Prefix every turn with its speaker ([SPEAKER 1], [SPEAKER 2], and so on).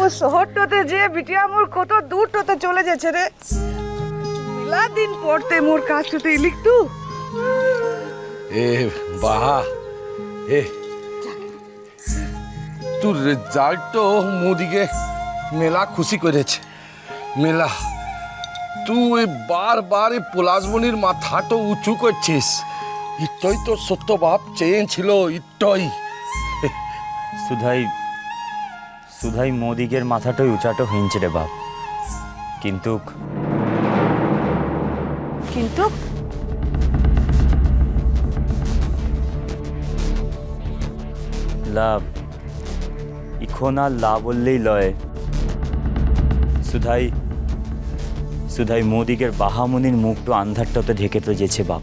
[SPEAKER 1] ও শহরটাতে যে বিটিয়া মোর কত দূরটাতে চলে যাচ্ছে রে। মিলা দিন পড়তে মোর কাজটাতে লিখতু
[SPEAKER 2] এ বাহা এ। তোর রেজাল্ট তো মোদিকে মেলা খুশি করেছে। মেলা তুই বারবার এই পলাশমণির মাথাটা উঁচু করছিস। ইটই তো সত্য বাপ চেন ছিল ইটই
[SPEAKER 3] সুধাই সুধাই মোদিকের মাথাটাই উঁচাটো হিঞ্চে রে বাপ। কিন্তু
[SPEAKER 1] কিন্তু
[SPEAKER 3] লাভ। ইখন আর লা বললেই লয়। সুধাই সুধাই মোদিকের বাহামনির মুখটো আন্ধারটাতে ঢেকে তো যেছে বাপ।